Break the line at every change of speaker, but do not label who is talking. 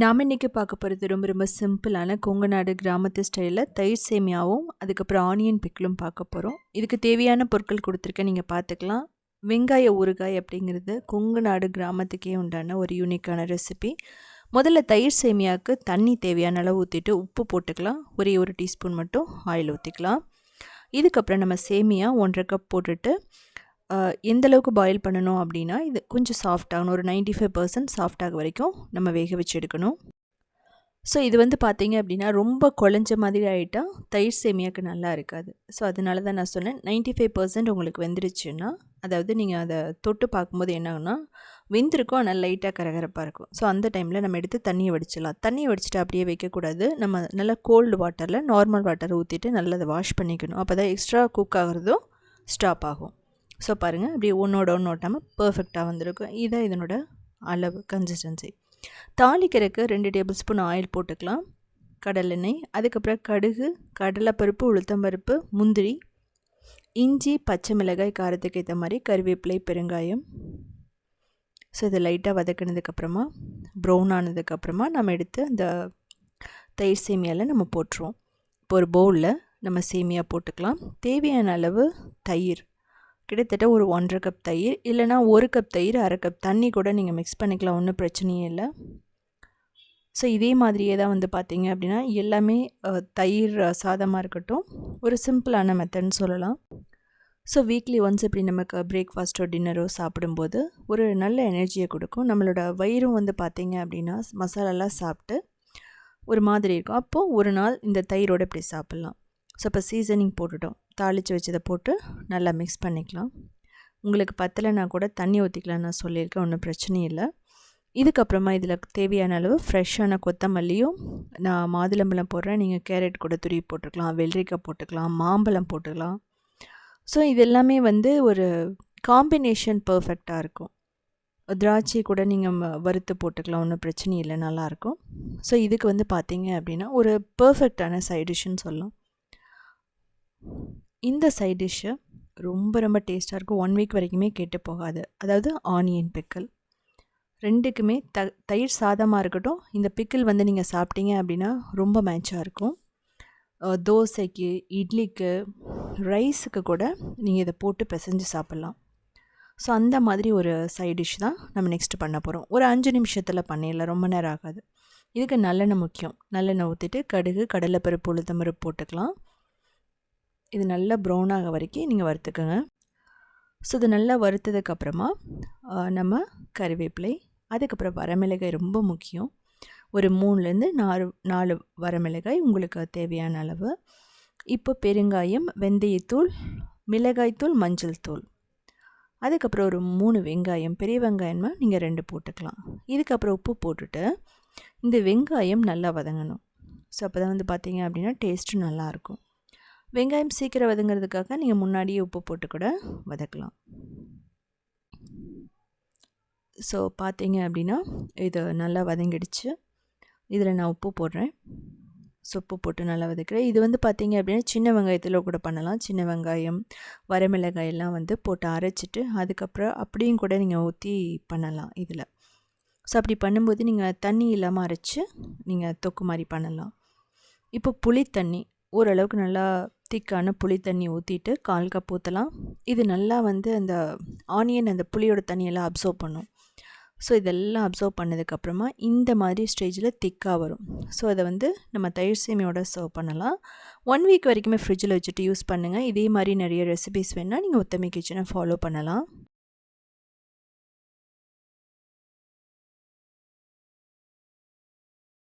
நாம் இன்றைக்கி பார்க்க போகிறது ரொம்ப ரொம்ப சிம்பிளான கொங்குநாடு கிராமத்து ஸ்டைலில் தயிர் சேமியாவும் அதுக்கப்புறம் ஆனியன் பிக்கிலும் பார்க்க போகிறோம் இதுக்கு தேவையான பொருட்கள் கொடுத்துருக்கேன் நீங்கள் பார்த்துக்கலாம். வெங்காய ஊறுகாய் அப்படிங்கிறது கொங்குநாடு கிராமத்துக்கே உண்டான ஒரு யூனிக்கான ரெசிபி முதல்ல தயிர் சேமியாவுக்கு தண்ணி தேவையான அளவு ஊற்றிட்டு உப்பு போட்டுக்கலாம். ஒரே ஒரு டீஸ்பூன் மட்டும் ஆயில் ஊற்றிக்கலாம் இதுக்கப்புறம் நம்ம சேமியா ஒன்றரை கப் போட்டுட்டு எந்த அளவுக்கு பாயில் பண்ணணும் அப்படின்னா இது கொஞ்சம் சாஃப்ட் ஆகணும். ஒரு நைன்டி ஃபைவ் பர்சன்ட் சாஃப்ட் ஆக வரைக்கும் நம்ம வேக வச்சு எடுக்கணும். ஸோ இது வந்து பார்த்தீங்க அப்படின்னா ரொம்ப குழஞ்ச மாதிரி ஆகிட்டால் தயிர் சேமியாவுக்கு நல்லா இருக்காது. ஸோ அதனால தான் நான் சொன்னேன் நைன்ட்டி ஃபைவ் பர்சன்ட் உங்களுக்கு வெந்துருச்சுன்னா அதாவது நீங்கள் அதை தொட்டு பார்க்கும்போது என்ன வெந்திருக்கும் ஆனால் லைட்டாக கரகரப்பாக இருக்கும். ஸோ அந்த டைமில் நம்ம எடுத்து தண்ணியை வடிச்சிடலாம். தண்ணியை வடிச்சிட்டு அப்படியே வைக்கக்கூடாது. நம்ம நல்லா கோல்டு வாட்டரில் நார்மல் வாட்டர் ஊற்றிட்டு நல்லா அதை வாஷ் பண்ணிக்கணும். அப்போ தான் எக்ஸ்ட்ரா குக் ஆகிறதும் ஸ்டாப் ஆகும். ஸோ பாருங்கள் இப்படி ஒன்றோட ஒன்று ஓட்டாமல் பர்ஃபெக்டாக வந்திருக்கும். இதான் இதனோட அளவு கன்சிஸ்டன்சி தாளிக்கிறதுக்கு ரெண்டு டேபிள் ஸ்பூன் ஆயில் போட்டுக்கலாம் கடலெண்ணெய் அதுக்கப்புறம் கடுகு கடலைப்பருப்பு உளுத்தம்பருப்பு முந்திரி இஞ்சி பச்சை மிளகாய் காரத்துக்கு ஏற்ற மாதிரி கருவேப்பிலை பெருங்காயம். ஸோ இதை லைட்டாக வதக்கினதுக்கப்புறமா ப்ரௌன் ஆனதுக்கப்புறமா நம்ம எடுத்து அந்த தயிர் சேமியாவில் நம்ம போட்டுருவோம். இப்போ ஒரு பவுலில் நம்ம சேமியா போட்டுக்கலாம். தேவையான அளவு தயிர். கிட்டத்தட்ட ஒரு ஒன்றரை கப் தயிர் இல்லைனா ஒரு கப் தயிர் அரை கப் தண்ணி கூட நீங்கள் மிக்ஸ் பண்ணிக்கலாம் ஒன்றும் பிரச்சனையே இல்லை. ஸோ இதே மாதிரியே தான் வந்து பார்த்தீங்க அப்படின்னா எல்லாமே தயிர் சாதமாக இருக்கட்டும் ஒரு சிம்பிளான மெத்தட்னு சொல்லலாம். ஸோ வீக்லி ஒன்ஸ் இப்படி நமக்கு பிரேக்ஃபாஸ்ட்டோ டின்னரோ சாப்பிடும்போது ஒரு நல்ல எனர்ஜியை கொடுக்கும். நம்மளோட வயிறும் வந்து பார்த்திங்க அப்படின்னா மசாலாலாம் சாப்பிட்டு ஒரு மாதிரி இருக்கும். அப்போது ஒரு நாள் இந்த தயிரோடு இப்படி சாப்பிட்லாம். ஸோ இப்போ சீசனிங் போட்டுட்டோம். தாளித்து வச்சதை போட்டு நல்லா மிக்ஸ் பண்ணிக்கலாம். உங்களுக்கு பத்தலைனா கூட தண்ணி ஊற்றிக்கலாம் நான் சொல்லியிருக்கேன் ஒன்றும் பிரச்சனை இல்லை. இதுக்கப்புறமா இதில் தேவையான அளவு ஃப்ரெஷ்ஷான கொத்தமல்லியும் நான் மாதுளம்பழம் போடுறேன் நீங்கள் கேரட் கூட துருவி போட்டுக்கலாம் வெள்ளரிக்காய் போட்டுக்கலாம் மாம்பழம் போட்டுக்கலாம். ஸோ இது எல்லாமே வந்து ஒரு காம்பினேஷன் பர்ஃபெக்டாக இருக்கும். திராட்சை கூட நீங்கள் வறுத்து போட்டுக்கலாம் ஒன்றும் பிரச்சனை இல்லை நல்லாயிருக்கும். ஸோ இதுக்கு வந்து பார்த்தீங்க அப்படின்னா ஒரு பர்ஃபெக்டான சைடிஷ்ன்னு சொல்லலாம். இந்த சைட் டிஷ்ஷு ரொம்ப ரொம்ப டேஸ்ட்டாக இருக்கும். ஒன் வீக் வரைக்குமே கெட்டு போகாது. அதாவது ஆனியன் பிக்கல் ரெண்டுக்குமே த தயிர் சாதமாக இருக்கட்டும் இந்த பிக்கிள் வந்து நீங்கள் சாப்பிட்டீங்க அப்படின்னா ரொம்ப மேட்சாக இருக்கும். தோசைக்கு இட்லிக்கு ரைஸுக்கு கூட நீங்கள் இதை போட்டு பிசைஞ்சு சாப்பிட்லாம். ஸோ அந்த மாதிரி ஒரு சைட் டிஷ் தான் நம்ம நெக்ஸ்ட்டு பண்ண போகிறோம் ஒரு அஞ்சு நிமிஷத்தில் பண்ணிடலாம். ரொம்ப நேரம் ஆகாது. இதுக்கு நல்லெண்ணெய் முக்கியம். நல்லெண்ணெய் ஊற்றிட்டு கடுகு கடலைப்பருப்பு உளுத்தம்பருப்பு போட்டுக்கலாம். இது நல்லா ப்ரௌன் ஆக வரைக்கும் நீங்கள் வறுத்துக்கோங்க. ஸோ இது நல்லா வறுத்ததுக்கப்புறமா நம்ம கறிவேப்பிலை அதுக்கப்புறம் வரமிளகாய் ரொம்ப முக்கியம். ஒரு மூணுலேருந்து நாலு நாலு வரமிளகாய் உங்களுக்கு தேவையான அளவு. இப்போ பெருங்காயம் வெந்தயத்தூள் மிளகாய்த்தூள் மஞ்சள் தூள். அதுக்கப்புறம் ஒரு மூணு வெங்காயம் பெரிய வெங்காயம்னா நீங்கள் ரெண்டு போட்டுக்கலாம். இதுக்கப்புறம் உப்பு போட்டுட்டு இந்த வெங்காயம் நல்லா வதங்கணும். ஸோ அப்போ தான் வந்து பார்த்தீங்க அப்படின்னா டேஸ்ட்டு நல்லாயிருக்கும் வெங்காயம் சீக்கிரம் வதங்கிறதுக்காக நீங்கள் முன்னாடியே உப்பு போட்டு கூட வதக்கலாம். ஸோ பார்த்தீங்க அப்படின்னா இது நல்லா வதங்கிடுச்சு. இதில் நான் உப்பு போடுறேன். சொப்பு போட்டு நல்லா வதக்கிறேன். இது வந்து பார்த்தீங்க அப்படின்னா சின்ன வெங்காயத்தில் கூட பண்ணலாம். சின்ன வெங்காயம் வரமிளகாய் எல்லாம் வந்து போட்டு அரைச்சிட்டு அதுக்கப்புறம் அப்படியும் கூட நீங்கள் ஊற்றி பண்ணலாம் இதில். ஸோ அப்படி பண்ணும்போது நீங்கள் தண்ணி இல்லாமல் அரைச்சி நீங்கள் தொக்கு மாதிரி பண்ணலாம். இப்போ புளி தண்ணி ஓரளவுக்கு நல்லா திக்கான புளி தண்ணி ஊற்றிட்டு கால் கப் ஊற்றலாம் இது நல்லா வந்து அந்த ஆனியன் அந்த புளியோட தண்ணியெல்லாம் அப்சர்வ் பண்ணும். ஸோ இதெல்லாம் அப்சர்வ் பண்ணதுக்கப்புறமா இந்த மாதிரி ஸ்டேஜில் திக்காக வரும். ஸோ அதை வந்து நம்ம தயிர் சேமியோட சர்வ் பண்ணலாம். ஒன் வீக் வரைக்குமே ஃப்ரிட்ஜில் வச்சுட்டு யூஸ் பண்ணுங்கள் இதே மாதிரி நிறைய ரெசிபிஸ் வேணால் நீங்கள் உத்தமி கிச்சனை ஃபாலோ பண்ணலாம்.